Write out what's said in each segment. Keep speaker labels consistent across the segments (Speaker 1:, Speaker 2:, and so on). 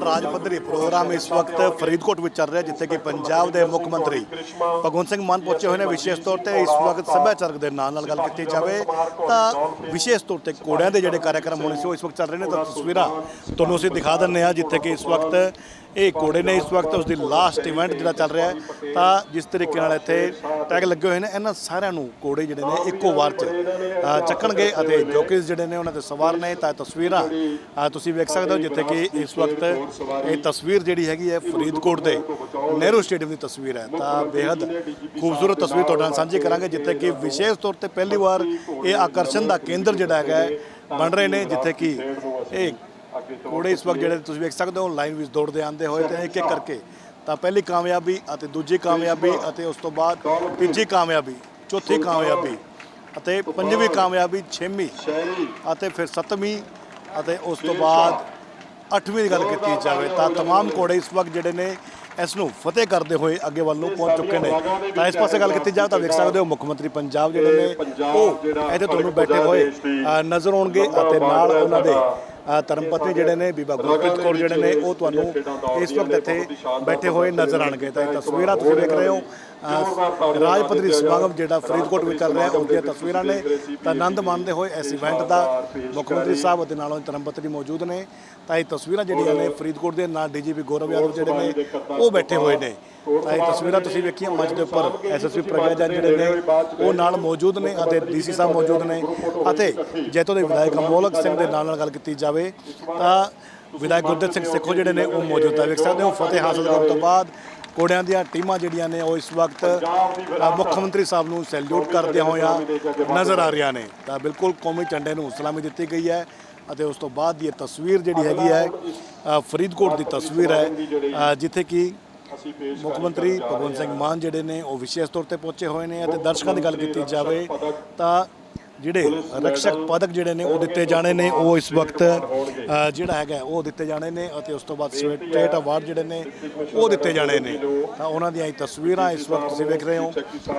Speaker 1: ਰਾਜ ਪੱਧਰੀ ਪ੍ਰੋਗਰਾਮ ਇਸ ਵਕਤ ਫਰੀਦਕੋਟ ਵਿੱਚ ਚੱਲ ਰਿਹਾ, ਜਿੱਥੇ ਕਿ ਪੰਜਾਬ ਦੇ ਮੁੱਖ ਮੰਤਰੀ ਭਗਵੰਤ ਸਿੰਘ ਮਾਨ ਪਹੁੰਚੇ ਹੋਏ ਨੇ। ਵਿਸ਼ੇਸ਼ ਤੌਰ ਤੇ ਇਸ ਵਕਤ ਸੱਭਿਆਚਾਰਕ ਦੇ ਨਾਲ ਨਾਲ ਗੱਲ ਕੀਤੀ ਜਾਵੇ ਤਾਂ ਵਿਸ਼ੇਸ਼ ਤੌਰ ਤੇ ਕੋੜਿਆਂ ਦੇ ਜਿਹੜੇ ਕਾਰਜਕ੍ਰਮ ਹੋਣੇ ਸੀ, ਉਹ ਇਸ ਵਕਤ ਚੱਲ ਰਹੇ ਨੇ। ਤਾਂ ਤਸਵੀਰਾਂ ਤੁਹਾਨੂੰ ਅਸੀਂ ਦਿਖਾ ਦਿੰਨੇ ਆ ਜਿੱਥੇ ਕਿ ਇਸ ਵਕਤ ਇਹ ਕੋੜੇ ਨੇ, ਇਸ ਵਕਤ ਉਸ ਦੀ ਲਾਸਟ ਇਵੈਂਟ ਜਿਹੜਾ ਚੱਲ ਰਿਹਾ ਹੈ। ਤਾਂ ਜਿਸ ਤਰੀਕੇ ਨਾਲ ਇੱਥੇ ਟੈਗ ਲੱਗੇ ਹੋਏ ਨੇ, ਇਹਨਾਂ ਸਾਰਿਆਂ ਨੂੰ ਕੋੜੇ ਜਿਹੜੇ ਨੇ ਇੱਕੋ ਵਾਰ ਚ ਚੱਕਣਗੇ ਅਤੇ ਜੋਕਿਸ ਜਿਹੜੇ ਨੇ ਉਹਨਾਂ ਤੇ ਸਵਾਰ ਨੇ। ਤਾਂ ਇਹ ਤਸਵੀਰਾਂ ਤੁਸੀਂ ਵੇਖ ਸਕਦੇ ਹੋ, ਜਿੱਥੇ ਕਿ ਇਸ ਵਕਤ ਇਹ ਤਸਵੀਰ ਜਿਹੜੀ ਹੈਗੀ ਹੈ ਫਰੀਦਕੋਟ ਦੇ ਨਹਿਰੂ ਸਟੇਡੀਅਮ ਦੀ ਤਸਵੀਰ ਹੈ। ਤਾਂ ਬੇहद ਖੂਬਸੂਰਤ ਤਸਵੀਰ ਤੁਹਾਡੇ ਨਾਲ ਸਾਂਝੀ ਕਰਾਂਗੇ, ਜਿੱਥੇ ਕਿ ਵਿਸ਼ੇਸ਼ ਤੌਰ ਤੇ ਪਹਿਲੀ ਵਾਰ ਇਹ ਆਕਰਸ਼ਣ ਦਾ ਕੇਂਦਰ ਜਿਹੜਾ ਹੈਗਾ ਬਣ ਰਹੇ ਨੇ, ਜਿੱਥੇ ਕਿ ਇਹ ਕੋੜੇ ਇਸ ਵਕਤ ਜਿਹੜੇ ਤੁਸੀਂ ਵੇਖ ਸਕਦੇ ਹੋ, ਲਾਈਨ ਵਿੱਚ ਦੌੜਦੇ ਆਂਦੇ ਹੋਏ ਤੇ ਇੱਕ ਇੱਕ ਕਰਕੇ। ਤਾਂ ਪਹਿਲੀ ਕਾਮਯਾਬੀ ਅਤੇ ਦੂਜੀ ਕਾਮਯਾਬੀ ਅਤੇ ਉਸ ਤੋਂ ਬਾਅਦ ਤੀਜੀ ਕਾਮਯਾਬੀ, ਚੌਥੀ ਕਾਮਯਾਬੀ ਅਤੇ ਪੰਜਵੀਂ ਕਾਮਯਾਬੀ, ਛੇਵੀਂ ਅਤੇ ਫਿਰ ਸੱਤਵੀਂ ਅਤੇ ਉਸ ਤੋਂ ਬਾਅਦ ਅੱਠਵੀਂ ਦੀ ਗੱਲ ਕੀਤੀ ਜਾਵੇ ਤਾਂ तमाम ਕੋੜੇ ਇਸ ਵਕਤ ਜਿਹੜੇ ਨੇ ਇਸ ਨੂੰ ਫਤਿਹ ਕਰਦੇ ਹੋਏ ਅੱਗੇ ਵੱਲ ਨੂੰ ਪਹੁੰਚ ਚੁੱਕੇ ਨੇ ਤਾਂ ਇਸ ਪਾਸੇ ਗੱਲ ਕੀਤੀ ਜਾਵੇ ਤਾਂ ਵੇਖ ਸਕਦੇ ਹੋ ਮੁੱਖ ਮੰਤਰੀ ਪੰਜਾਬ ਜਿਹੜੇ ਨੇ ਉਹ ਇੱਥੇ ਤੁਹਾਨੂੰ ਬੈਠੇ ਹੋਏ ਅ, ਨਜ਼ਰ ਆਉਣਗੇ ਅਤੇ ਨਾਲ ਉਹਨਾਂ ਦੇ ਧਰਮਪਤਨੀ ਜਿਹੜੇ ਨੇ ਬੀਬਾ ਗੁਰਪ੍ਰੀਤ ਕੌਰ ਜਿਹੜੇ ਨੇ ਉਹ ਤੁਹਾਨੂੰ ਇਸ ਵਕਤ ਇੱਥੇ ਬੈਠੇ ਹੋਏ ਨਜ਼ਰ ਆਣਗੇ ਤਾਂ ਇਹ ਤਸਵੀਰਾਂ ਤੁਸੀਂ ਵੇਖ ਰਹੇ ਹੋ। ਅ, ਰਾਜ ਪੱਧਰੀ ਸਮਾਗਮ ਜਿਹੜਾ ਫਰੀਦਕੋਟ ਵਿੱਚ ਚੱਲ ਰਿਹਾ ਉਸ ਦੀਆਂ ਤਸਵੀਰਾਂ ਨੇ। ਤਾਂ ਆਨੰਦ ਮਾਣਦੇ ਹੋਏ ਇਸ ਇਵੈਂਟ ਦਾ ਮੁੱਖ ਮੰਤਰੀ ਸਾਹਿਬ ਅਤੇ ਨਾਲੋਂ ਧਰਮਪਤਨੀ ਮੌਜੂਦ ਨੇ। ਤਾਂ ਇਹ ਤਸਵੀਰਾਂ ਜਿਹੜੀਆਂ ਨੇ ਫਰੀਦਕੋਟ ਦੇ ਨਾਲ ਡੀਜੀਪੀ ਗੌਰਵ ਯਾਦਵ ਜਿਹੜੇ ਨੇ ਉਹ ਬੈਠੇ ਹੋਏ ਨੇ। ਤਾਂ ਇਹ ਤਸਵੀਰਾਂ ਤੁਸੀਂ ਵੇਖੀਆਂ ਮੰਚ ਦੇ ਉੱਪਰ ਐਸਐਸਪੀ ਪ੍ਰਗਿਆ ਜੈਨ ਜਿਹੜੇ ਨੇ ਉਹ ਨਾਲ ਮੌਜੂਦ ਨੇ ਅਤੇ ਡੀਸੀ ਸਾਹਿਬ ਮੌਜੂਦ ਨੇ ਅਤੇ ਜੈਤੋ ਦੇ ਵਿਧਾਇਕ ਅਮੋਲਕ ਸਿੰਘ ਦੇ ਨਾਲ ਨਾਲ ਗੱਲ ਕੀਤੀ ਜਾਵੇ ਤਾਂ ਵਿਧਾਇਕ ਗੁਰਦੇਵ ਸਿੰਘ ਸਿੱਖੋ ਜਿਹੜੇ ਨੇ ਉਹ ਮੌਜੂਦ ਹੈ ਵੇਖ ਸਕਦੇ ਹੋ ਫਤਿਹ ਹਾਸਲ ਕਰਨ ਤੋਂ ਬਾਅਦ ਕੋੜਿਆਂ ਦੀਆਂ ਟੀਮਾਂ ਜਿਹੜੀਆਂ ਨੇ ਉਹ ਇਸ ਵਕਤ ਮੁੱਖ ਮੰਤਰੀ ਸਾਹਿਬ ਨੂੰ ਸੈਲੂਟ ਕਰਦਿਆਂ ਹੋਇਆਂ ਨਜ਼ਰ ਆ ਰਹੀਆਂ ਨੇ। ਤਾਂ ਬਿਲਕੁਲ ਕੌਮੀ ਝੰਡੇ ਨੂੰ ਸਲਾਮੀ ਦਿੱਤੀ ਗਈ ਹੈ ਅਤੇ ਉਸ ਤੋਂ ਬਾਅਦ ਦੀ ਇਹ ਤਸਵੀਰ ਜਿਹੜੀ ਹੈਗੀ ਹੈ ਫਰੀਦਕੋਟ ਦੀ ਤਸਵੀਰ ਹੈ ਜਿੱਥੇ ਕਿ ਮੁੱਖ ਮੰਤਰੀ ਭਗਵੰਤ ਸਿੰਘ ਮਾਨ ਜਿਹੜੇ ਨੇ ਉਹ ਵਿਸ਼ੇਸ਼ ਤੌਰ ਤੇ ਪਹੁੰਚੇ ਹੋਏ ਨੇ ਅਤੇ ਦਰਸ਼ਕਾਂ ਦੀ ਗੱਲ ਕੀਤੀ ਜਾਵੇ ਤਾਂ ਜਿਹੜੇ ਰਕਸ਼ਕ ਪਦਕ ਜਿਹੜੇ ਨੇ ਉਹ ਦਿੱਤੇ ਜਾਣੇ ਨੇ ਉਹ ਇਸ ਵਕਤ ਜਿਹੜਾ ਹੈਗਾ ਉਹ ਦਿੱਤੇ ਜਾਣੇ ਨੇ ਅਤੇ ਉਸ ਤੋਂ ਬਾਅਦ ਸਟੇਟ ਅਵਾਰਡ ਜਿਹੜੇ ਨੇ ਉਹ ਦਿੱਤੇ ਜਾਣੇ ਨੇ। ਤਾਂ ਉਹਨਾਂ ਦੀਆਂ ਇਹ ਤਸਵੀਰਾਂ ਇਸ ਵਕਤ ਤੁਸੀਂ ਵੇਖ ਰਹੇ ਹੋ।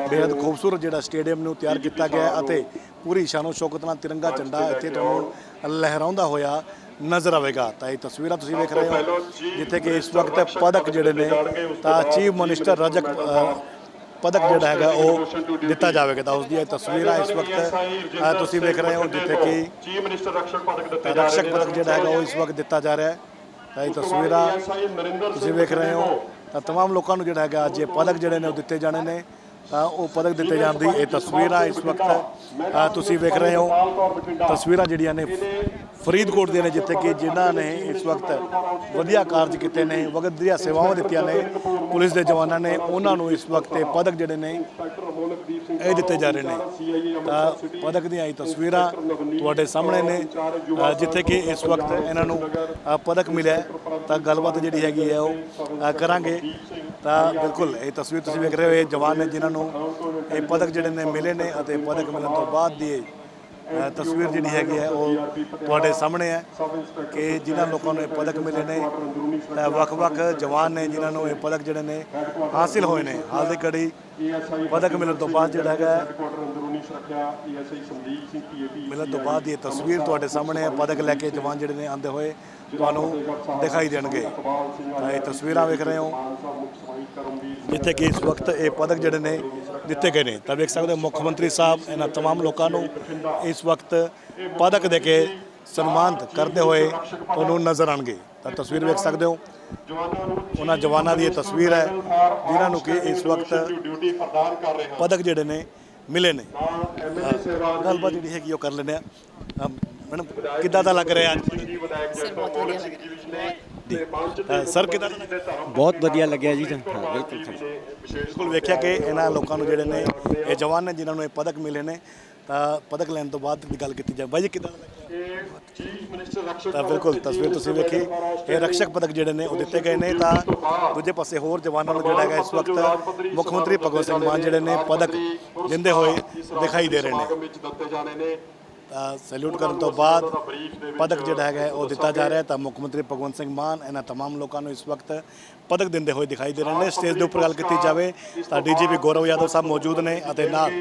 Speaker 1: ਬੇहद ਖੂਬਸੂਰਤ ਜਿਹੜਾ ਸਟੇਡੀਅਮ ਨੂੰ ਤਿਆਰ ਕੀਤਾ ਗਿਆ ਅਤੇ ਪੂਰੀ ਸ਼ਾਨੋ ਸ਼ੌਕਤ ਨਾਲ ਤਿਰੰਗਾ ਝੰਡਾ ਇੱਥੇ ਤੁਹਾਨੂੰ ਲਹਿਰਾਉਂਦਾ ਹੋਇਆ ਨਜ਼ਰ ਆਵੇਗਾ ਤਾਂ ਇਹ ਤਸਵੀਰਾਂ ਤੁਸੀਂ ਵੇਖ ਰਹੇ ਹੋ ਜਿੱਥੇ ਕਿ ਇਸ ਵਕਤ ਪਦਕ ਜਿਹੜੇ ਨੇ ਤਾਂ ਚੀਫ ਮਿਨਿਸਟਰ ਰਜਕ ਅ, ਪਦਕ ਜਿਹੜਾ ਹੈਗਾ ਉਹ ਦਿੱਤਾ ਜਾਵੇਗਾ ਤਾਂ ਉਸ ਦੀਆਂ ਇਹ ਤਸਵੀਰਾਂ ਇਸ ਵਕਤ ਅ, ਤੁਸੀਂ ਵੇਖ ਰਹੇ ਹੋ ਜਿੱਥੇ ਕਿ
Speaker 2: ਚੀਫ ਮਿਨਿਸਟਰ ਰਕਸ਼ਕ ਪਦਕ ਦਿੱਤੇ ਜਾ
Speaker 1: ਰਕਸ਼ਕ
Speaker 2: ਰਹੇ
Speaker 1: ਪਦਕ ਜਿਹੜਾ ਹੈਗਾ ਉਹ ਇਸ ਵਕਤ ਦਿੱਤਾ ਜਾ ਰਿਹਾ ਹੈ ਤਾਂ ਇਹ ਤਸਵੀਰਾਂ
Speaker 2: ਨਰਿੰਦਰ
Speaker 1: ਤੁਸੀਂ ਵੇਖ ਰਹੇ ਹੋ ਤਾਂ तमाम ਲੋਕਾਂ ਨੂੰ ਜਿਹੜਾ ਹੈਗਾ ਅੱਜ ਇਹ ਪਦਕ ਜਿਹੜੇ ਨੇ ਉਹ ਦਿੱਤੇ ਜਾਣੇ ਨੇ ਤਾਂ ਉਹ ਪਦਕ ਦਿੱਤੇ ਜਾਣ ਦੀ ਇਹ ਤਸਵੀਰ ਆ ਇਸ ਵਕਤ ਤੁਸੀਂ ਵੇਖ ਰਹੇ ਹੋ। ਤਸਵੀਰਾਂ ਜਿਹੜੀਆਂ ਨੇ ਫਰੀਦਕੋਟ ਦੀਆਂ ਨੇ ਜਿੱਥੇ ਕਿ ਜਿਨ੍ਹਾਂ ਨੇ ਇਸ ਵਕਤ ਵਧੀਆ ਕਾਰਜ ਕੀਤੇ ਨੇ ਵਧੀਆ ਸੇਵਾਵਾਂ ਦਿੱਤੀਆਂ ਨੇ। ਪੁਲਿਸ ਦੇ ਜਵਾਨਾਂ ਨੇ ਉਹਨਾਂ ਨੂੰ ਇਸ ਵਕਤ ਇਹ ਪਦਕ ਜਿਹੜੇ ਨੇ, ਇਹ ਦਿੱਤੇ ਜਾ ਰਹੇ ਨੇ। ਤਾਂ ਪਦਕ ਦੀਆਂ ਇਹ ਤਸਵੀਰਾਂ ਤੁਹਾਡੇ ਸਾਹਮਣੇ ਨੇ ਜਿੱਥੇ ਕਿ ਇਸ ਵਕਤ ਇਹਨਾਂ ਨੂੰ ਪਦਕ ਮਿਲਿਆ। ਤਾਂ ਗੱਲਬਾਤ ਜਿਹੜੀ ਹੈਗੀ ਹੈ ਉਹ ਕਰਾਂਗੇ। ਤਾਂ ਬਿਲਕੁਲ, ਇਹ ਤਸਵੀਰ ਤੁਸੀਂ ਵੇਖ ਰਹੇ ਹੋ, ਇਹ ਜਵਾਨ ਨੇ ਜਿਨ੍ਹਾਂ ਨੂੰ ਇਹ ਪਦਕ ਜਿਹੜੇ ਨੇ ਮਿਲੇ ਨੇ ਅਤੇ ਪਦਕ ਮਿਲਣ ਤੋਂ ਬਾਅਦ ਦੀ ਤਸਵੀਰ ਜਿਹੜੀ ਹੈਗੀ ਹੈ, ਉਹ ਤੁਹਾਡੇ ਸਾਹਮਣੇ ਹੈ ਕਿ ਜਿਨ੍ਹਾਂ ਲੋਕਾਂ ਨੂੰ ਇਹ ਪਦਕ ਮਿਲੇ ਨੇ ਤਾਂ ਵੱਖ-ਵੱਖ ਜਵਾਨ ਨੇ ਜਿਨ੍ਹਾਂ ਨੂੰ ਇਹ ਪਦਕ ਜਿਹੜੇ ਨੇ ਹਾਸਿਲ ਹੋਏ ਨੇ। ਹਾਲ ਦੀ ਘੜੀ ਪਦਕ ਮਿਲਣ ਤੋਂ ਬਾਅਦ ਜਿਹੜਾ ਹੈਗਾ
Speaker 2: ਸੁਰੱਖਿਆ ਏਐਸਆਈ ਸੰਦੀਪ ਸਿੰਘ ਪੀਏਪੀ
Speaker 1: ਮਿਲਣ ਤੋਂ ਬਾਅਦ ਦੀ ਇਹ ਤਸਵੀਰ ਤੁਹਾਡੇ ਸਾਹਮਣੇ ਹੈ ਪਦਕ ਲੈ ਕੇ ਜਵਾਨ ਜਿਹੜੇ ਨੇ ਆਂਦੇ ਹੋਏ ਤੁਹਾਨੂੰ ਦਿਖਾਈ ਦੇਣਗੇ ਤਾਂ ਇਹ ਤਸਵੀਰਾਂ ਵੇਖ ਰਹੇ ਹੋ ਜਿੱਥੇ ਕਿ ਇਸ ਵਕਤ ਇਹ ਪਦਕ ਜਿਹੜੇ ਨੇ ਦਿੱਤੇ ਗਏ ਨੇ ਤਾਂ ਵੇਖ ਸਕਦੇ ਹੋ ਮੁੱਖ ਮੰਤਰੀ ਸਾਹਿਬ ਇਹਨਾਂ तमाम ਲੋਕਾਂ ਨੂੰ ਇਸ ਵਕਤ ਪਦਕ ਦੇ ਕੇ ਸਨਮਾਨਿਤ ਕਰਦੇ ਹੋਏ ਤੁਹਾਨੂੰ ਨਜ਼ਰ ਆਣਗੇ ਤਾਂ ਤਸਵੀਰ ਵੇਖ ਸਕਦੇ ਹੋ ਉਹਨਾਂ ਜਵਾਨਾਂ ਦੀ ਇਹ ਤਸਵੀਰ ਹੈ ਜਿਨ੍ਹਾਂ ਨੂੰ ਕਿ ਇਸ ਵਕਤ
Speaker 2: ਡਿਊਟੀ ਪ੍ਰਦਾਨ ਕਰ ਰਹੇ
Speaker 1: ਪਦਕ ਜਿਹੜੇ ਨੇ ਮਿਲੇ ਨੇ। ਗੱਲਬਾਤ ਜਿਹੜੀ ਹੈਗੀ ਉਹ ਕਰ ਲੈਂਦੇ ਆ। ਮੈਡਮ ਕਿੱਦਾਂ ਦਾ ਲੱਗ ਰਿਹਾ ਅੱਜ?
Speaker 3: ਸਰ ਬਹੁਤ ਵਧੀਆ ਲੱਗ ਰਿਹਾ।
Speaker 2: ਤੇ ਮੰਚ
Speaker 1: ਅ, ਸਰ ਕਿੱਦਾਂ ਦਾ ਲੱਗ ਰਿਹਾ
Speaker 4: ਬਹੁਤ ਵਧੀਆ ਲੱਗਿਆ ਜੀ ਬਿਲਕੁਲ ਸਰ
Speaker 1: ਬਿਲਕੁਲ ਵੇਖਿਆ ਕਿ ਇਹਨਾਂ ਲੋਕਾਂ ਨੂੰ ਜਿਹੜੇ ਨੇ ਇਹ ਜਵਾਨ ਨੇ ਜਿਨ੍ਹਾਂ ਨੂੰ ਇਹ ਪਦਕ ਮਿਲੇ ਨੇ ਤਾਂ ਪਦਕ ਲੈਣ ਤੋਂ ਬਾਅਦ ਦੀ ਗੱਲ ਕੀਤੀ ਜਾਵੇ। ਬਾਈ ਜੀ ਕਿੱਦਾਂ ਦਾ ਲੱਗਿਆ
Speaker 2: ਇਹ ਚੀਫ ਮਿਨਿਸਟਰ ਰਕਸ਼ਕ
Speaker 1: ਤਾਂ ਬਿਲਕੁਲ ਤਸਵੀਰ ਤੁਸੀਂ ਵੇਖੀ ਇਹ ਰਕਸ਼ਕ ਪਦਕ ਜਿਹੜੇ ਨੇ ਉਹ ਦਿੱਤੇ ਗਏ ਨੇ ਤਾਂ ਦੂਜੇ ਪਾਸੇ ਹੋਰ ਜਵਾਨਾਂ ਨੂੰ ਜਿਹੜਾ ਹੈਗਾ ਇਸ ਵਕਤ ਮੁੱਖ ਮੰਤਰੀ ਭਗਵੰਤ ਸਿੰਘ ਮਾਨ ਜਿਹੜੇ ਨੇ ਪਦਕ ਦਿੰਦੇ ਹੋਏ ਦਿਖਾਈ ਦੇ ਰਹੇ ਨੇ
Speaker 2: ਸਮਾਗਮ ਵਿੱਚ ਦਿੱਤੇ ਜਾਣੇ ਨੇ
Speaker 1: ਤਾਂ ਸੈਲੂਟ ਕਰਨ ਤੋਂ ਬਾਅਦ ਪਦਕ ਜਿਹੜਾ ਹੈਗਾ ਹੈ ਉਹ ਦਿੱਤਾ ਜਾ ਰਿਹਾ ਹੈ ਤਾਂ ਮੁੱਖ ਮੰਤਰੀ ਭਗਵੰਤ ਸਿੰਘ ਮਾਨ ਇਹਨਾਂ तमाम ਲੋਕਾਂ ਨੂੰ ਇਸ ਵਕਤ ਪਦਕ ਦਿੰਦੇ ਹੋਏ ਦਿਖਾਈ ਦੇ ਰਹੇ ਨੇ ਸਟੇਜ ਦੇ ਉੱਪਰ ਗੱਲ ਕੀਤੀ ਜਾਵੇ ਤਾਂ ਡੀਜੀਪੀ ਗੌਰਵ ਯਾਦਵ ਸਾਹਿਬ ਮੌਜੂਦ ਨੇ ਅਤੇ ਨਾਲ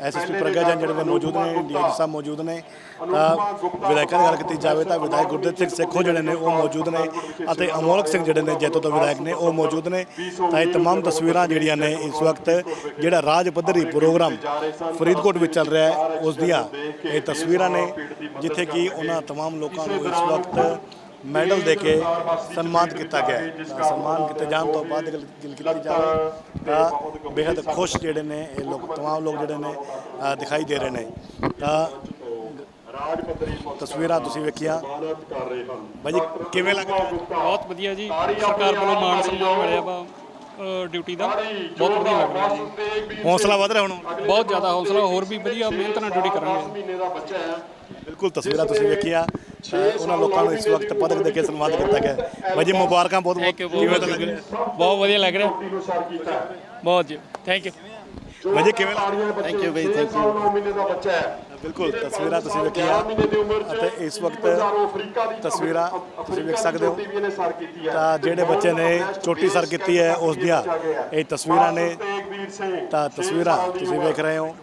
Speaker 1: ਐਸਐਸਪੀ ਪ੍ਰਗਿਆ ਜੈਨ ਜਿਹੜੇ ਨੇ ਮੌਜੂਦ ਨੇ ਡੀਆਈਜੀ ਸਾਹਿਬ ਮੌਜੂਦ ਨੇ ਤਾਂ ਵਿਧਾਇਕਾਂ ਦੀ ਗੱਲ ਕੀਤੀ ਜਾਵੇ ਤਾਂ ਵਿਧਾਇਕ ਗੁਰਦੇਵ ਸਿੰਘ ਸੇਖੋਂ ਜਿਹੜੇ ਨੇ ਉਹ ਮੌਜੂਦ ਨੇ ਅਤੇ ਅਮੋਲਕ ਸਿੰਘ ਜਿਹੜੇ ਨੇ ਜੈਤੋ ਤੋਂ ਵਿਧਾਇਕ ਨੇ ਉਹ ਮੌਜੂਦ ਨੇ ਤਾਂ ਇਹ तमाम ਤਸਵੀਰਾਂ ਜਿਹੜੀਆਂ ਨੇ ਇਸ ਵਕਤ ਜਿਹੜਾ ਰਾਜ ਪੱਧਰੀ ਪ੍ਰੋਗਰਾਮ ਫਰੀਦਕੋਟ ਵਿੱਚ ਚੱਲ ਰਿਹਾ ਹੈ ਉਸ ਦੀਆਂ ਇਹ ਤਸਵੀਰਾਂ ਨੇ ਜਿੱਥੇ ਕਿ ਉਹਨਾਂ तमाम ਲੋਕਾਂ ਨੂੰ ਇਸ ਵਕਤ ਮੈਡਲ ਦੇ ਕੇ ਸਨਮਾਨਿਤ ਕੀਤਾ ਗਿਆ ਸਨਮਾਨ ਕੀਤੇ ਜਾਣ ਤੋਂ ਬਾਅਦ ਗੱਲ ਕੀਤੀ ਜਾਵੇ ਤਾਂ ਬੇहद ਖੁਸ਼ ਜਿਹੜੇ ਨੇ ਇਹ ਲੋਕ ਤਮਾਮ ਲੋਕ ਜਿਹੜੇ ਨੇ ਦਿਖਾਈ ਦੇ ਰਹੇ ਨੇ। ਤਾਂ ਤਸਵੀਰਾਂ ਤੁਸੀਂ ਵੇਖੀਆਂ। ਭਾਜੀ ਕਿਵੇਂ ਲੱਗਦਾ
Speaker 3: ਬਹੁਤ ਵਧੀਆ ਜੀ। ਸਰਕਾਰ ਵੱਲੋਂ ਮਾਣ ਸਨਮਾਨ ਮਿਲਿਆ ਵਾ ਡਿਊਟੀ ਦਾ। ਬਹੁਤ ਵਧੀਆ ਲੱਗ ਰਿਹਾ ਜੀ।
Speaker 1: ਹੌਸਲਾ ਵਧ ਰਿਹਾ ਹੁਣ?
Speaker 3: ਬਹੁਤ ਜ਼ਿਆਦਾ ਹੌਸਲਾ ਹੋਰ ਵੀ ਵਧੀਆ ਮਿਹਨਤ ਨਾਲ ਡਿਊਟੀ ਕਰਾਂਗੇ।
Speaker 1: ਬਿਲਕੁਲ ਤਸਵੀਰਾਂ ਤੁਸੀਂ ਵੇਖੀਆਂ। ਉਹਨਾਂ ਲੋਕਾਂ ਨੂੰ ਇਸ ਵਕਤ ਪਦਕ ਦੇ ਕੇ ਸਨਮਾਨਿਤ ਕੀਤਾ ਗਿਆ ਬਾਈ ਜੀ ਮੁਬਾਰਕਾਂ ਬਹੁਤ ਬਹੁਤ ਕਿਵੇਂ ਤਾਂ ਲੱਗ ਰਿਹਾ?
Speaker 3: ਬਹੁਤ ਵਧੀਆ ਲੱਗ ਰਿਹਾ। ਬਹੁਤ ਜੀ ਥੈਂਕ ਯੂ
Speaker 1: ਬਾਈ ਜੀ ਕਿਵੇਂ ਲੱਗ ਰਿਹਾ?
Speaker 2: ਥੈਂਕ ਯੂ ਬਈ ਥੈਂਕ ਯੂ 9 ਮਹੀਨੇ ਦਾ ਬੱਚਾ ਹੈ।
Speaker 1: ਬਿਲਕੁਲ ਤਸਵੀਰਾਂ ਤੁਸੀਂ ਵੇਖੀਆਂ ਅਤੇ ਇਸ ਵਕਤ ਤਸਵੀਰਾਂ ਤੁਸੀਂ ਵੇਖ ਸਕਦੇ ਹੋ। ਤਾਂ ਜਿਹੜੇ ਬੱਚੇ ਨੇ ਚੋਟੀ ਸਰ ਕੀਤੀ ਹੈ ਉਸ ਦੀਆਂ ਇਹ ਤਸਵੀਰਾਂ ਨੇ ਤਾਂ ਤਸਵੀਰਾਂ ਤੁਸੀਂ ਵੇਖ ਰਹੇ ਹੋ।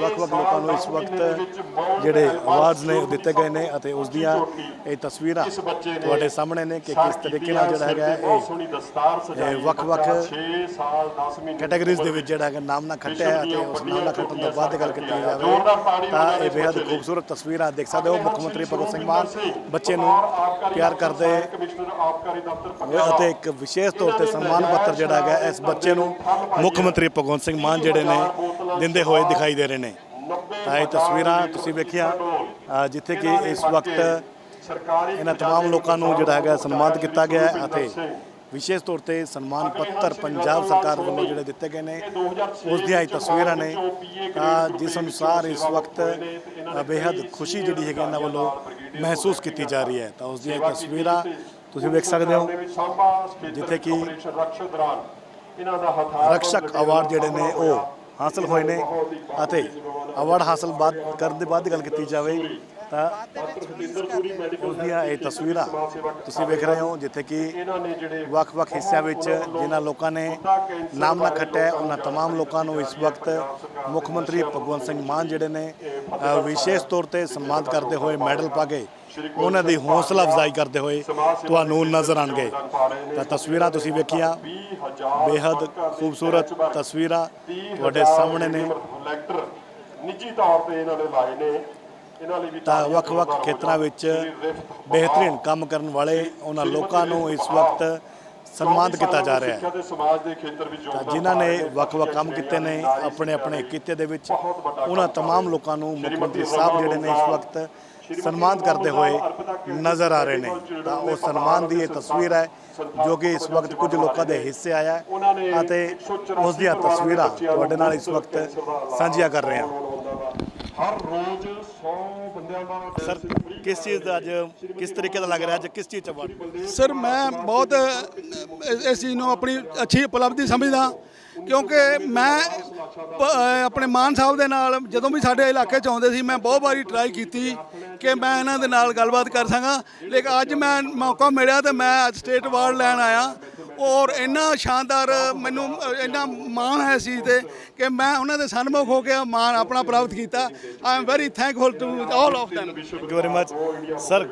Speaker 1: ਵੱਖ-ਵੱਖ ਲੋਕਾਂ ਨੂੰ ਇਸ ਵਕਤ ਜਿਹੜੇ ਅਵਾਰਡਸ ਨੇ ਉਹ ਦਿੱਤੇ ਗਏ ਨੇ ਅਤੇ ਉਸ ਦੀਆਂ ਇਹ ਤਸਵੀਰਾਂ ਤੁਹਾਡੇ ਸਾਹਮਣੇ ਨੇ ਕਿ ਕਿਸ ਤਰੀਕੇ ਨਾਲ ਜਿਹੜਾ ਹੈਗਾ ਇਹ ਵੱਖ-ਵੱਖ
Speaker 2: 6 ਸਾਲ 10 ਮਹੀਨੇ
Speaker 1: ਕੈਟਾਗਰੀਜ਼ ਦੇ ਵਿੱਚ ਜਿਹੜਾ ਹੈਗਾ ਨਾਮ ਨਾ ਖੱਟਿਆ ਹੈ ਅਤੇ ਉਸ ਨਾਮ ਨਾ ਖੱਟਣ ਤੋਂ ਬਾਅਦ ਗੱਲ ਕੀਤੀ ਜਾਵੇ ਤਾਂ ਇਹ ਬੇहद ਖੂਬਸੂਰਤ ਤਸਵੀਰਾਂ ਦੇਖ ਸਕਦੇ ਹੋ। ਮੁੱਖ ਮੰਤਰੀ ਭਗਵੰਤ ਸਿੰਘ ਮਾਨ ਬੱਚੇ ਨੂੰ ਪਿਆਰ ਕਰਦੇ ਅਤੇ ਇੱਕ ਵਿਸ਼ੇਸ਼ ਤੌਰ ਤੇ ਸਨਮਾਨ ਪੱਤਰ ਜਿਹੜਾ ਹੈਗਾ ਇਸ ਬੱਚੇ ਨੂੰ ਮੁੱਖ ਮੰਤਰੀ ਭਗਵੰਤ ਸਿੰਘ ਮਾਨ ਜਿਹੜੇ ਨੇ ਦਿੰਦੇ ਹੋਏ ਦਿਖਾਈ ਦੇ ਰਹੇ ਨੇ। ਤਾਂ ਇਹ ਤਸਵੀਰਾਂ ਤੁਸੀਂ ਵੇਖਿਆ ਜਿੱਥੇ ਕਿ ਇਸ ਵਕਤ ਇਹਨਾਂ ਤਮਾਮ ਲੋਕਾਂ ਨੂੰ ਜਿਹੜਾ ਹੈਗਾ ਸਨਮਾਨਿਤ ਕੀਤਾ ਗਿਆ ਅਤੇ ਵਿਸ਼ੇਸ਼ ਤੌਰ ਤੇ ਸਨਮਾਨ ਪੱਤਰ ਪੰਜਾਬ ਸਰਕਾਰ ਵੱਲੋਂ ਜਿਹੜੇ ਦਿੱਤੇ ਗਏ ਨੇ ਉਸ ਦੀਆਂ ਇਹ ਤਸਵੀਰਾਂ ਨੇ। ਤਾਂ ਜਿਸ ਅਨੁਸਾਰ ਇਸ ਵਕਤ ਬੇहद ਖੁਸ਼ੀ ਜਿਹੜੀ ਹੈਗੀ ਇਹਨਾਂ ਵੱਲੋਂ ਮਹਿਸੂਸ ਕੀਤੀ ਜਾ ਰਹੀ ਹੈ। ਤਾਂ ਉਸ ਦੀਆਂ ਤਸਵੀਰਾਂ ਤੁਸੀਂ ਵੇਖ ਸਕਦੇ ਹੋ ਜਿੱਥੇ ਕਿ
Speaker 2: ਇਹਨਾਂ
Speaker 1: ਰਕਸ਼ਕ ਅਵਾਰਡ ਜਿਹੜੇ ਨੇ ਉਹ ਹਾਸਲ ਹੋਏ ਨੇ ਅਤੇ ਅਵਾਰਡ ਹਾਸਲ ਬਾਅਦ ਕਰਨ ਦੇ ਬਾਅਦ ਦੀ ਗੱਲ ਕੀਤੀ ਜਾਵੇ ਤਾਂ ਉਸਦੀਆਂ ਇਹ ਤਸਵੀਰਾਂ ਤੁਸੀਂ ਵੇਖ ਰਹੇ ਹੋ, ਜਿੱਥੇ ਕਿ ਵੱਖ-ਵੱਖ ਹਿੱਸਿਆਂ ਵਿੱਚ ਜਿਨ੍ਹਾਂ ਲੋਕਾਂ ਨੇ ਨਾਮ ਨਾ ਖੱਟਿਆ ਉਹਨਾਂ तमाम ਲੋਕਾਂ ਨੂੰ ਇਸ ਵਕਤ ਮੁੱਖ ਮੰਤਰੀ ਭਗਵੰਤ ਸਿੰਘ ਮਾਨ ਜਿਹੜੇ ਨੇ ਵਿਸ਼ੇਸ਼ ਤੌਰ ਤੇ ਸਨਮਾਨ ਕਰਦੇ ਹੋਏ ਮੈਡਲ ਪਾ ਕੇ ਉਹਨਾਂ ਦੀ ਹੌਸਲਾ ਅਫਜ਼ਾਈ ਕਰਦੇ ਹੋਏ ਤੁਹਾਨੂੰ ਨਜ਼ਰ ਆਣਗੇ ਤਾਂ ਤਸਵੀਰਾਂ ਤੁਸੀਂ ਵੇਖੀਆਂ ਬੇहद ਖੂਬਸੂਰਤ ਤਸਵੀਰਾਂ ਤੁਹਾਡੇ ਸਾਹਮਣੇ ਨੇ।
Speaker 2: ਨਿੱਜੀ ਤੌਰ ਤੇ ਇਹਨਾਂ ਨੇ ਲਾਏ ਨੇ।
Speaker 1: ਤਾਂ ਵੱਖ-ਵੱਖ ਖੇਤਰਾਂ ਵਿੱਚ ਬਿਹਤਰੀਨ ਕੰਮ ਕਰਨ ਵਾਲੇ ਉਹਨਾਂ ਲੋਕਾਂ ਨੂੰ ਇਸ ਵਕਤ ਸਨਮਾਨਿਤ ਕੀਤਾ ਜਾ ਰਿਹਾ ਹੈ
Speaker 2: ਸਿੱਖਿਆ ਤੇ ਸਮਾਜ ਦੇ ਖੇਤਰ ਵਿੱਚ
Speaker 1: ਤਾਂ
Speaker 2: ਯੋਗਦਾਨ
Speaker 1: ਜਿਨ੍ਹਾਂ ਨੇ ਵੱਖ-ਵੱਖ ਕੰਮ ਕੀਤੇ ਨੇ ਆਪਣੇ ਆਪਣੇ ਕਿੱਤੇ ਦੇ ਵਿੱਚ ਉਹਨਾਂ तमाम ਲੋਕਾਂ ਨੂੰ ਮੁੱਖ ਮੰਤਰੀ ਸਾਹਿਬ ਜਿਹੜੇ ਨੇ ਇਸ ਵਕਤ ਸਨਮਾਨਿਤ ਕਰਦੇ ਹੋਏ ਨਜ਼ਰ ਆ ਰਹੇ ਨੇ ਤਾਂ ਉਹ ਸਨਮਾਨ ਦੀ ਇਹ ਤਸਵੀਰ ਹੈ ਜੋ ਕਿ ਇਸ ਵਕਤ ਕੁਝ ਲੋਕਾਂ ਦੇ ਹਿੱਸੇ ਆਇਆ ਹੈ ਅਤੇ ਉਸ ਦੀਆਂ ਤਸਵੀਰਾਂ ਤੁਹਾਡੇ ਨਾਲ ਇਸ ਵਕਤ ਸਾਂਝੀਆਂ ਕਰ ਰਹੇ ਹਾਂ
Speaker 2: ਹਰ ਰੋਜ਼ 100 ਬੰਦਿਆਂ ਦਾ
Speaker 1: ਸਰ, ਕਿਸ ਚੀਜ਼ ਦਾ ਅੱਜ, ਕਿਸ ਤਰੀਕੇ ਦਾ ਲੱਗ ਰਿਹਾ ਅੱਜ, ਕਿਸ ਚੀਜ਼ ਚ ਅਵਾਰਡ
Speaker 5: ਸਰ, ਮੈਂ ਬਹੁਤ, ਇਸ ਚੀਜ਼ ਨੂੰ ਆਪਣੀ ਅੱਛੀ ਉਪਲਬਧੀ ਸਮਝਦਾ ਕਿਉਂਕਿ ਮੈਂ ਆਪਣੇ ਮਾਨ ਸਾਹਿਬ ਦੇ ਨਾਲ, ਜਦੋਂ ਵੀ ਸਾਡੇ ਇਲਾਕੇ 'ਚ ਆਉਂਦੇ ਸੀ, ਮੈਂ ਬਹੁਤ ਵਾਰੀ ਟਰਾਈ ਕੀਤੀ ਕਿ ਮੈਂ ਇਹਨਾਂ ਦੇ ਨਾਲ ਗੱਲਬਾਤ ਕਰ ਸਕਾਂ। ਲੇਕਿਨ ਅੱਜ ਮੈਂ ਮੌਕਾ ਮਿਲਿਆ ਤੇ ਮੈਂ ਅੱਜ ਸਟੇਟ ਅਵਾਰਡ ਲੈਣ ਆਇਆ। ਔਰ ਇੰਨਾ ਸ਼ਾਨਦਾਰ ਮੈਨੂੰ ਇੰਨਾ ਮਾਣ ਹੈ ਇਸ ਚੀਜ਼ ਤੇ ਕਿ ਮੈਂ ਉਹਨਾਂ ਦੇ ਸਨਮੁਖ ਹੋ ਕੇ ਮਾਣ ਆਪਣਾ ਪ੍ਰਾਪਤ ਕੀਤਾ। I am very thankful to all of them
Speaker 1: thank you very much sir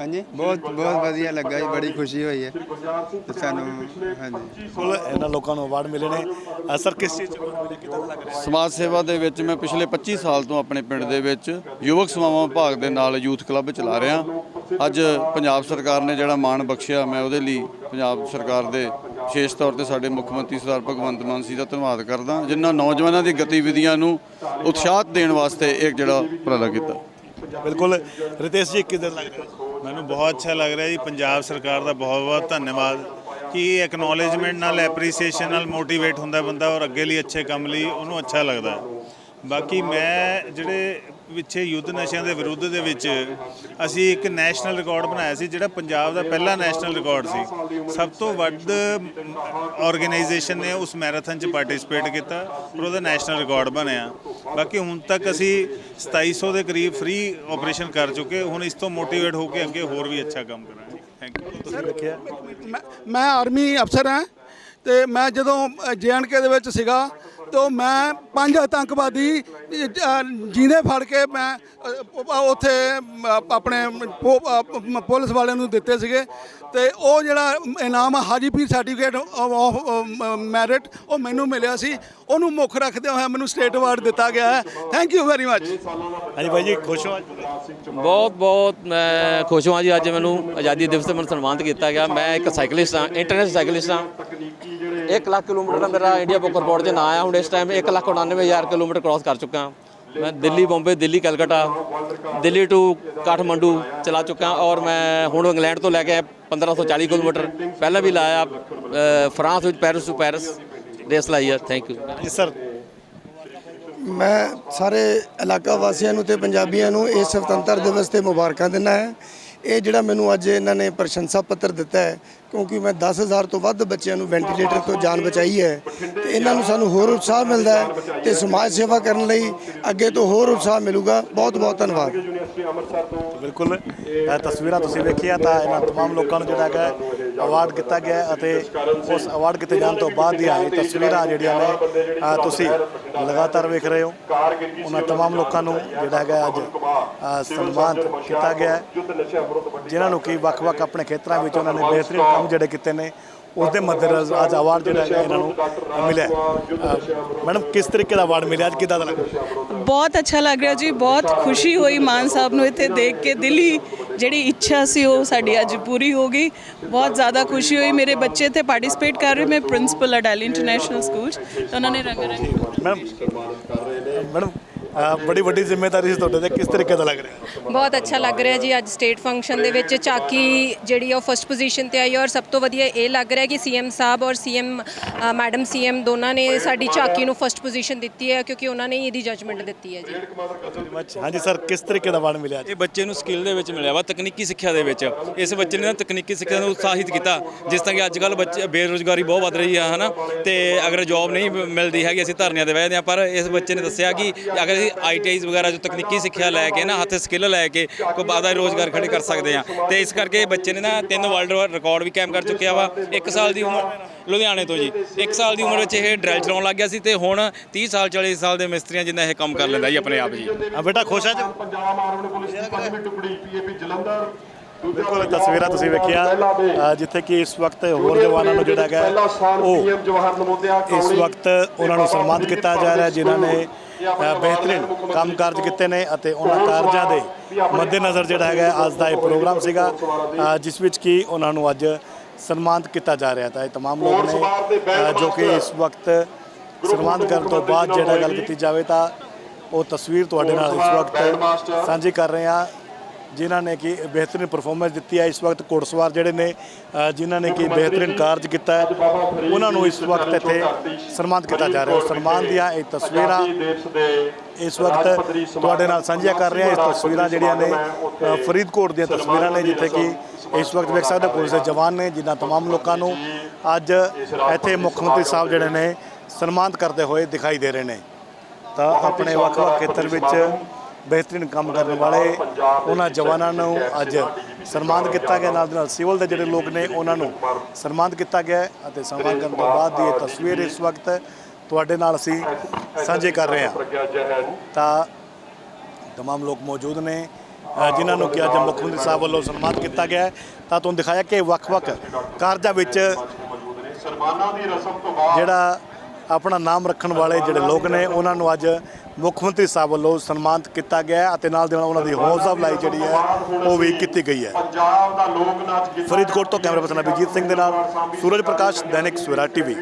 Speaker 6: ਹਾਂਜੀ ਬਹੁਤ ਬਹੁਤ ਵਧੀਆ ਲੱਗਾ ਜੀ ਬੜੀ ਖੁਸ਼ੀ ਹੋਈ ਹੈ। ਤੇ ਸਾਨੂੰ ਹਾਂਜੀ।
Speaker 1: ਕੋਲ ਇਹਨਾਂ ਲੋਕਾਂ ਨੂੰ ਅਵਾਰਡ ਮਿਲੇ ਨੇ। ਅ, ਸਰ ਕਿਸ ਚੀਜ਼ ਚ award ਮਿਲੇ ਕਿਦਾਂ ਲੱਗ ਰਿਹਾ
Speaker 7: ਸਮਾਜ ਸੇਵਾ ਦੇ ਵਿੱਚ ਮੈਂ ਪਿਛਲੇ 25 ਸਾਲ ਤੋਂ ਆਪਣੇ ਪਿੰਡ ਦੇ ਵਿੱਚ ਯੁਵਕ ਸੇਵਾਵਾਂ ਵਿਭਾਗ ਦੇ ਨਾਲ ਯੂਥ ਕਲੱਬ ਚਲਾ ਰਿਹਾ। ਅੱਜ ਪੰਜਾਬ ਸਰਕਾਰ ਨੇ ਜਿਹੜਾ ਮਾਣ ਬਖਸ਼ਿਆ ਮੈਂ ਉਹਦੇ ਲਈ ਪੰਜਾਬ ਸਰਕਾਰ ਦੇ ਵਿਸ਼ੇਸ਼ ਤੌਰ ਤੇ ਸਾਡੇ ਮੁੱਖ ਮੰਤਰੀ ਸਰਦਾਰ ਭਗਵੰਤ ਮਾਨ ਜੀ ਦਾ ਧੰਨਵਾਦ ਕਰਦਾ ਜਿਨ੍ਹਾਂ ਨੌਜਵਾਨਾਂ ਦੀ ਗਤੀਵਿਧੀਆਂ ਨੂੰ ਉਤਸ਼ਾਹ ਦੇਣ ਵਾਸਤੇ ਇੱਕ ਜਿਹੜਾ ਉਪਰਾਲਾ ਕੀਤਾ
Speaker 1: ਬਿਲਕੁਲ ਰਿਤੇਸ਼ ਜੀ ਕਿਦਾਂ ਲੱਗ ਰਿਹਾ
Speaker 8: ਮੈਨੂੰ ਬਹੁਤ ਅੱਛਾ ਲੱਗ ਰਿਹਾ ਜੀ ਪੰਜਾਬ ਸਰਕਾਰ ਦਾ ਬਹੁਤ ਬਹੁਤ ਧੰਨਵਾਦ ਕਿ ਐਕਨੋਲੇਜਮੈਂਟ ਨਾਲ ਐਪਰੀਸੀਏਸ਼ਨ ਨਾਲ ਮੋਟੀਵੇਟ ਹੁੰਦਾ ਬੰਦਾ ਔਰ ਅੱਗੇ ਲਈ ਅੱਛੇ ਕੰਮ ਲਈ ਉਹਨੂੰ ਅੱਛਾ ਲੱਗਦਾ। ਬਾਕੀ ਮੈਂ ਜਿਹੜੇ ਪਿੱਛੇ ਯੁੱਧ ਨਸ਼ਿਆਂ ਦੇ ਵਿਰੁੱਧ ਦੇ ਵਿੱਚ ਅਸੀਂ ਇੱਕ ਨੈਸ਼ਨਲ ਰਿਕਾਰਡ ਬਣਾਇਆ ਸੀ, ਜਿਹੜਾ ਪੰਜਾਬ ਦਾ ਪਹਿਲਾ ਨੈਸ਼ਨਲ ਰਿਕਾਰਡ ਸੀ। ਸਭ ਤੋਂ ਵੱਧ ਆਰਗੇਨਾਈਜੇਸ਼ਨ ਨੇ ਉਸ ਮੈਰਾਥਨ 'ਚ ਪਾਰਟਿਸਿਪੇਟ ਕੀਤਾ ਔਰ ਉਹਦਾ ਨੈਸ਼ਨਲ ਰਿਕਾਰਡ ਬਣਿਆ। ਬਾਕੀ ਹੁਣ ਤੱਕ ਅਸੀਂ 2700 ਦੇ ਕਰੀਬ ਫ੍ਰੀ ਆਪਰੇਸ਼ਨ ਕਰ ਚੁੱਕੇ, ਹੁਣ ਇਸ ਤੋਂ ਮੋਟੀਵੇਟ ਹੋ ਕੇ ਅੱਗੇ ਹੋਰ ਵੀ ਅੱਛਾ ਕੰਮ ਕਰਾਂਗੇ। ਥੈਂਕ ਯੂ
Speaker 1: ਤੁਸੀਂ ਦੇਖਿਆ?
Speaker 5: ਮੈਂ ਮੈਂ ਆਰਮੀ ਅਫਸਰ ਹਾਂ ਤੇ ਮੈਂ ਜਦੋਂ ਜੇਐਨਕੇ ਦੇ ਵਿੱਚ ਸੀਗਾ ਤੋਂ ਮੈਂ ਪੰਜ ਆਤੰਕਵਾਦੀ ਜਿੰਦੇ ਫੜ ਕੇ ਮੈਂ ਉੱਥੇ ਆਪਣੇ ਪੁਲਿਸ ਵਾਲਿਆਂ ਨੂੰ ਦਿੱਤੇ ਸੀਗੇ। ਤੇ ਉਹ ਜਿਹੜਾ ਇਨਾਮ ਹਾਜੀਪੀਰ ਸਰਟੀਫਿਕੇਟ ਆਫ ਮੈਰਿਟ ਉਹ ਮੈਨੂੰ ਮਿਲਿਆ ਸੀ। ਉਹਨੂੰ ਮੁੱਖ ਰੱਖਦੇ ਹੋਇਆ ਮੈਨੂੰ ਸਟੇਟ ਅਵਾਰਡ ਦਿੱਤਾ ਗਿਆ ਹੈ। ਥੈਂਕ ਯੂ ਵੈਰੀ ਮੱਚ
Speaker 1: ਹਾਂਜੀ ਬਾਈ ਜੀ ਖੁਸ਼ ਹੋ ਅੱਜ?
Speaker 9: ਬਹੁਤ ਬਹੁਤ ਮੈਂ ਖੁਸ਼ ਹਾਂ ਜੀ। ਅੱਜ ਮੈਨੂੰ ਆਜ਼ਾਦੀ ਦਿਵਸ ਤੇ ਮੈਨੂੰ ਸਨਮਾਨਿਤ ਕੀਤਾ ਗਿਆ। ਮੈਂ ਇੱਕ ਸਾਈਕਲਿਸਟ ਹਾਂ ਇੰਟਰਨੈਸ਼ਨਲ ਸਾਈਕਲਿਸਟ ਹਾਂ। 1 ਲੱਖ ਕਿਲੋਮੀਟਰ ਦਾ ਮੇਰਾ ਇੰਡੀਆ ਬੁੱਕ ਰਿਪੋਰਟ 'ਚ ਨਾਂ ਆਇਆ ਹੁਣ ਇਸ ਟਾਈਮ 1 ਲੱਖ 99000 ਕਿਲੋਮੀਟਰ ਕ੍ਰਾਸ ਕਰ ਚੁੱਕਾ। ਮੈਂ ਦਿੱਲੀ, ਬੰਬੇ, ਦਿੱਲੀ ਕਲਕੱਤਾ ਦਿੱਲੀ ਟੂ ਕਾਠਮੰਡੂ ਚਲਾ ਚੁੱਕਾ ਔਰ ਮੈਂ ਹੁਣ ਇੰਗਲੈਂਡ ਤੋਂ ਲੈ ਕੇ 1540 ਕਿਲੋਮੀਟਰ ਪਹਿਲਾਂ ਵੀ ਲਾਇਆ ਫਰਾਂਸ ਵਿੱਚ ਪੈਰਿਸ ਟੂ ਪੈਰਿਸ ਰੇਸ ਲਾਈ ਆ। ਥੈਂਕ ਯੂ
Speaker 1: ਜੀ ਸਰ
Speaker 10: ਮੈਂ ਸਾਰੇ ਇਲਾਕਾ ਵਾਸੀਆਂ ਨੂੰ ਤੇ ਪੰਜਾਬੀਆਂ ਨੂੰ ਇਹ ਸੁਤੰਤਰ ਦਿਵਸ ਤੇ ਮੁਬਾਰਕਾਂ ਦਿੰਦਾ ਹੈ। ਇਹ ਜਿਹੜਾ ਮੈਨੂੰ ਅੱਜ ਇਹਨਾਂ ਨੇ ਪ੍ਰਸ਼ੰਸਾ ਪੱਤਰ ਦਿੱਤਾ ਹੈ ਕਿਉਂਕਿ ਮੈਂ 10000 ਤੋਂ ਵੱਧ ਬੱਚਿਆਂ ਨੂੰ ਵੈਂਟੀਲੇਟਰ ਤੋਂ ਜਾਨ ਬਚਾਈ ਹੈ ਤੇ ਇਹਨਾਂ ਨੂੰ ਸਾਨੂੰ ਹੋਰ ਉਤਸ਼ਾਹ ਮਿਲਦਾ ਹੈ ਤੇ ਸਮਾਜ ਸੇਵਾ ਕਰਨ ਲਈ ਅੱਗੇ ਤੋਂ ਹੋਰ ਉਤਸ਼ਾਹ ਮਿਲੂਗਾ। ਬਹੁਤ ਬਹੁਤ ਧੰਨਵਾਦ।
Speaker 1: ਬਿਲਕੁਲ। ਇਹ ਤਸਵੀਰਾਂ ਤੁਸੀਂ ਵੇਖੀਆਂ ਤਾਂ ਇਹਨਾਂ ਤਮਾਮ ਲੋਕਾਂ ਨੂੰ ਜਿਹੜਾ ਹੈਗਾ ਅਵਾਰਡ ਕੀਤਾ ਗਿਆ ਅਤੇ ਉਸ ਅਵਾਰਡ ਕੀਤੇ ਜਾਣ ਤੋਂ ਬਾਅਦ ਦੀਆਂ ਇਹ ਤਸਵੀਰਾਂ ਜਿਹੜੀਆਂ ਨੇ ਤੁਸੀਂ ਲਗਾਤਾਰ ਵੇਖ ਰਹੇ ਹੋ। ਉਹਨਾਂ ਤਮਾਮ ਲੋਕਾਂ ਨੂੰ ਜਿਹੜਾ ਹੈਗਾ ਅੱਜ ਸਨਮਾਨਿਤ ਕੀਤਾ ਗਿਆ ਜਿਨ੍ਹਾਂ ਨੂੰ ਕਿ ਵੱਖ-ਵੱਖ ਆਪਣੇ ਖੇਤਰਾਂ ਵਿੱਚ ਉਹਨਾਂ ਨੇ ਬਿਹਤਰੀਨ ਕੰਮ ਜਿਹੜੇ ਕੀਤੇ ਨੇ ਉਸ ਦੇ ਮੱਦੇਨਜ਼ਰ ਅੱਜ ਅਵਾਰਡ ਜਿਹੜਾ ਹੈਗਾ ਇਹਨਾਂ ਨੂੰ ਮਿਲਿਆ ਮੈਡਮ ਕਿਸ ਤਰੀਕੇ ਦਾ ਅਵਾਰਡ ਮਿਲਿਆ? ਅੱਜ ਕਿੱਦਾਂ ਦਾ ਲੱਗਾ
Speaker 11: ਬਹੁਤ ਅੱਛਾ ਲੱਗ ਰਿਹਾ ਜੀ ਬਹੁਤ ਖੁਸ਼ੀ ਹੋਈ ਮਾਨ ਸਾਹਿਬ ਨੂੰ ਇੱਥੇ ਦੇਖ ਕੇ। ਦਿਲੀ ਜਿਹੜੀ ਇੱਛਾ ਸੀ ਉਹ ਸਾਡੀ ਅੱਜ ਪੂਰੀ ਹੋ ਗਈ। ਬਹੁਤ ਜ਼ਿਆਦਾ ਖੁਸ਼ੀ ਹੋਈ। ਮੇਰੇ ਬੱਚੇ ਇੱਥੇ ਪਾਰਟਿਸਿਪੇਟ ਕਰ ਰਹੇ ਮੈਂ ਪ੍ਰਿੰਸੀਪਲ ਅਡਾਲੀ ਇੰਟਰਨੈਸ਼ਨਲ ਸਕੂਲ 'ਚ ਤਾਂ ਉਹਨਾਂ ਨੇ ਰੰਗ ਰੰਗ
Speaker 1: ਮੈਡਮ ਮੈਡਮ ਬੜੀ ਵੱਡੀ ਜ਼ਿੰਮੇਵਾਰੀ ਸੀ ਤੁਹਾਡੇ ਤੇ। ਕਿਸ ਤਰੀਕੇ ਦਾ ਲੱਗ ਰਿਹਾ?
Speaker 12: ਬਹੁਤ ਅੱਛਾ ਲੱਗ ਰਿਹਾ ਜੀ ਅੱਜ ਸਟੇਟ ਫੰਕਸ਼ਨ ਦੇ ਵਿੱਚ। ਝਾਕੀ ਜਿਹੜੀ ਉਹ ਫਸਟ ਪੋਜੀਸ਼ਨ ਤੇ ਆਈ ਔਰ ਸਭ ਤੋਂ ਵਧੀਆ ਇਹ ਲੱਗ ਰਿਹਾ ਕਿ ਸੀਐਮ ਸਾਹਿਬ ਔਰ ਸੀਐਮ ਮੈਡਮ ਸੀਐਮ ਦੋਨਾਂ ਨੇ ਸਾਡੀ ਝਾਕੀ ਨੂੰ ਫਸਟ ਪੋਜੀਸ਼ਨ ਦਿੱਤੀ ਹੈ ਕਿਉਂਕਿ ਉਹਨਾਂ ਨੇ ਹੀ ਇਹਦੀ ਜਜਮੈਂਟ ਦਿੱਤੀ ਹੈ ਜੀ।
Speaker 1: ਹਾਂਜੀ ਸਰ ਕਿਸ ਤਰੀਕੇ ਦਾ ਅਵਾਰਡ ਮਿਲਿਆ
Speaker 3: ਇਹ ਬੱਚੇ ਨੂੰ ਸਕਿੱਲ ਦੇ ਵਿੱਚ ਮਿਲਿਆ ਵਾ ਤਕਨੀਕੀ ਸਿੱਖਿਆ ਦੇ ਵਿੱਚ। ਇਸ ਬੱਚੇ ਨੇ ਨਾ ਤਕਨੀਕੀ ਸਿੱਖਿਆ ਨੂੰ ਉਤਸ਼ਾਹਿਤ ਕੀਤਾ ਜਿਸ ਤਰ੍ਹਾਂ ਕਿ ਅੱਜ ਕੱਲ ਬੱਚੇ ਬੇਰੁਜ਼ਗਾਰੀ ਬਹੁਤ ਵੱਧ ਰਹੀ ਆ ਹਨਾ? ਤੇ ਅਗਰ ਜੌਬ ਨਹੀਂ ਮਿਲਦੀ ਹੈਗੀ ਅਸੀਂ ਧਰਨਿਆਂ ਤੇ ਬਹਿਦੇ ਆ ਪਰ ਇਸ ਬੱਚੇ ਨੇ ਦੱਸਿਆ ਕਿ ਅਗਰ ਅਸੀਂ ਆਈਟੀਆਈਜ਼ ਵਗੈਰਾ ਜੋ ਤਕਨੀਕੀ ਸਿੱਖਿਆ ਲੈ ਕੇ ਨਾ ਹੱਥ ਸਕਿੱਲ ਲੈ ਕੇ ਕੋਈ ਬਾਦਾ ਰੋਜ਼ਗਾਰ ਖੜੇ ਕਰ ਸਕਦੇ ਆ ਤੇ ਇਸ ਕਰਕੇ ਬੱਚੇ ਨੇ ਨਾ ਤਿੰਨ ਵਰਲਡ ਰਿਕਾਰਡ ਵੀ ਕਾਇਮ ਕਰ ਚੁੱਕਿਆ ਵਾ। 1 ਸਾਲ ਦੀ ਉਮਰ ਲੁਧਿਆਣੇ ਤੋਂ ਜੀ। 1 ਸਾਲ ਦੀ ਉਮਰ ਵਿੱਚ ਇਹ ਡਰੈਲ ਚਲਾਉਣ ਲੱਗ ਗਿਆ ਸੀ ਤੇ ਹੁਣ 30 ਸਾਲ 40 ਸਾਲ ਦੇ ਮਿਸਤਰੀਆਂ ਜਿੰਨਾ ਇਹ ਕੰਮ ਕਰ ਲੈਂਦਾ ਜੀ ਆਪਣੇ ਆਪ ਜੀ।
Speaker 1: ਆ ਬੇਟਾ ਖੁਸ਼ ਆ ਜੀ
Speaker 2: ਪੰਜਾਬ ਆਰਮਡ ਪੁਲਿਸ ਦੀ ਪੰਜਵੀਂ ਟੁਕੜੀ ਪੀਏਪੀ ਜਲੰਧਰ
Speaker 1: ਬਿਲਕੁਲ ਤਸਵੀਰਾਂ ਤੁਸੀਂ ਵੇਖਿਆ ਜਿੱਥੇ ਕਿ ਇਸ ਵਕਤ ਹੋਰ ਜਵਾਨਾਂ ਨੂੰ ਜਿਹੜਾ
Speaker 2: ਸਥਾਨ
Speaker 1: ਉਹ ਇਸ ਵਕਤ ਉਹਨਾਂ ਨੂੰ ਸਨਮਾਨਿਤ ਕੀਤਾ ਜਾ ਰਿਹਾ ਜਿਨ੍ਹਾਂ ਨੇ ਬਿਹਤਰੀਨ ਕੰਮ ਕਾਰਜ ਕੀਤੇ ਨੇ ਅਤੇ ਉਹਨਾਂ ਕਾਰਜਾਂ ਦੇ ਮੱਦੇਨਜ਼ਰ ਜਿਹੜਾ ਹੈਗਾ ਅੱਜ ਦਾ ਇਹ ਪ੍ਰੋਗਰਾਮ ਸੀਗਾ ਅ, ਜਿਸ ਵਿੱਚ ਕਿ ਉਹਨਾਂ ਨੂੰ ਅੱਜ ਸਨਮਾਨਿਤ ਕੀਤਾ ਜਾ ਰਿਹਾ ਤਾਂ ਇਹ तमाम ਲੋਕ ਨੇ ਅ, ਜੋ ਕਿ ਇਸ ਵਕਤ ਸਨਮਾਨਿਤ ਕਰਨ ਤੋਂ ਬਾਅਦ ਜਿਹੜਾ ਗੱਲ ਕੀਤੀ ਜਾਵੇ ਤਾਂ ਉਹ ਤਸਵੀਰ ਤੁਹਾਡੇ ਨਾਲ ਇਸ ਵਕਤ ਸਾਂਝੀ ਕਰ ਰਹੇ ਹਾਂ ਜਿਨ੍ਹਾਂ ਨੇ ਕਿ ਬਿਹਤਰੀਨ ਪਰਫਾਰਮੈਂਸ ਦਿੱਤੀ ਹੈ ਇਸ ਵਕਤ ਘੋੜਸਵਾਰ ਜਿਹੜੇ ਨੇ ਅ, ਜਿਨ੍ਹਾਂ ਨੇ ਕਿ ਬਿਹਤਰੀਨ ਕਾਰਜ ਕੀਤਾ ਹੈ ਉਹਨਾਂ ਨੂੰ ਇਸ ਵਕਤ ਇੱਥੇ ਸਨਮਾਨਿਤ ਕੀਤਾ ਜਾ ਰਿਹਾ ਹੈ ਸਨਮਾਨ ਦੀਆਂ ਇਹ ਤਸਵੀਰਾਂ
Speaker 2: ਦੇਸ਼ ਦੇ
Speaker 1: ਇਸ ਵਕਤ ਤੁਹਾਡੇ ਨਾਲ ਸਾਂਝੀਆਂ ਕਰ ਰਹੇ ਹਾਂ ਇਸ ਤਸਵੀਰਾਂ ਜਿਹੜੀਆਂ ਨੇ ਅ, ਫਰੀਦਕੋਟ ਦੀਆਂ ਤਸਵੀਰਾਂ ਨੇ ਜਿੱਥੇ ਕਿ ਇਸ ਵਕਤ ਵੇਖ ਸਕਦੇ ਹੋ ਪੁਲਿਸ ਦੇ ਜਵਾਨ ਨੇ ਜਿਨ੍ਹਾਂ तमाम ਲੋਕਾਂ ਨੂੰ ਅੱਜ ਇੱਥੇ ਮੁੱਖ ਮੰਤਰੀ ਸਾਹਿਬ ਜਿਹੜੇ ਨੇ ਸਨਮਾਨਿਤ ਕਰਦੇ ਹੋਏ ਦਿਖਾਈ ਦੇ ਰਹੇ ਨੇ ਤਾਂ ਆਪਣੇ ਵੱਖ-ਵੱਖ ਖੇਤਰ ਵਿੱਚ ਬਿਹਤਰੀਨ ਕੰਮ ਕਰਨ ਵਾਲੇ ਉਹਨਾਂ ਜਵਾਨਾਂ ਨੂੰ ਅੱਜ ਸਨਮਾਨਿਤ ਕੀਤਾ ਗਿਆ ਨਾਲ ਦੀ ਨਾਲ ਸਿਵਲ ਦੇ ਜਿਹੜੇ ਲੋਕ ਨੇ ਉਹਨਾਂ ਨੂੰ ਸਨਮਾਨਿਤ ਕੀਤਾ ਗਿਆ ਹੈ ਅਤੇ ਸਨਮਾਨ ਕਰਨ ਤੋਂ ਬਾਅਦ ਦੀ ਇਹ ਤਸਵੀਰ ਇਸ ਵਕਤ ਤੁਹਾਡੇ ਨਾਲ ਅਸੀਂ ਸਾਂਝੇ ਕਰ ਰਹੇ ਹਾਂ
Speaker 2: ਪ੍ਰਗਿਆ ਜੈਨ
Speaker 1: ਤਾਂ तमाम ਲੋਕ ਮੌਜੂਦ ਨੇ ਅ, ਜਿਨ੍ਹਾਂ ਨੂੰ ਕਿ ਅੱਜ ਮੁੱਖ ਮੰਤਰੀ ਸਾਹਿਬ ਵੱਲੋਂ ਸਨਮਾਨਿਤ ਕੀਤਾ ਗਿਆ ਹੈ ਤਾਂ ਤੁਹਾਨੂੰ ਦਿਖਾਇਆ ਕਿ ਵੱਖ-ਵੱਖ ਕਾਰਜਾਂ ਵਿੱਚ
Speaker 2: ਮੌਜੂਦ ਨੇ ਸਨਮਾਨਾਂ ਦੀ ਰਸਮ ਤੋਂ ਬਾਅਦ
Speaker 1: ਜਿਹੜਾ ਆਪਣਾ ਨਾਮ ਰੱਖਣ ਵਾਲੇ ਜਿਹੜੇ ਲੋਕ ਨੇ ਉਹਨਾਂ ਨੂੰ ਅੱਜ ਮੁੱਖ ਮੰਤਰੀ ਸਾਹਿਬ ਵੱਲੋਂ ਸਨਮਾਨਿਤ ਕੀਤਾ ਗਿਆ ਅਤੇ ਨਾਲ ਦੇ ਨਾਲ ਉਹਨਾਂ ਦੀ ਹੌਸਲਾ ਅਫਜ਼ਾਈ ਜਿਹੜੀ ਹੈ ਉਹ ਵੀ ਕੀਤੀ ਗਈ ਹੈ।
Speaker 2: ਪੰਜਾਬ ਦਾ ਲੋਕ ਨਾਚ
Speaker 1: ਫਰੀਦਕੋਟ ਤੋਂ ਕੈਮਰਾ ਪਰਸਨ ਅਭਿਜੀਤ ਸਿੰਘ ਦੇ ਨਾਲ ਸੂਰਜ ਪ੍ਰਕਾਸ਼ ਦੈਨਿਕ ਸਵੇਰਾ ਟੀਵੀ।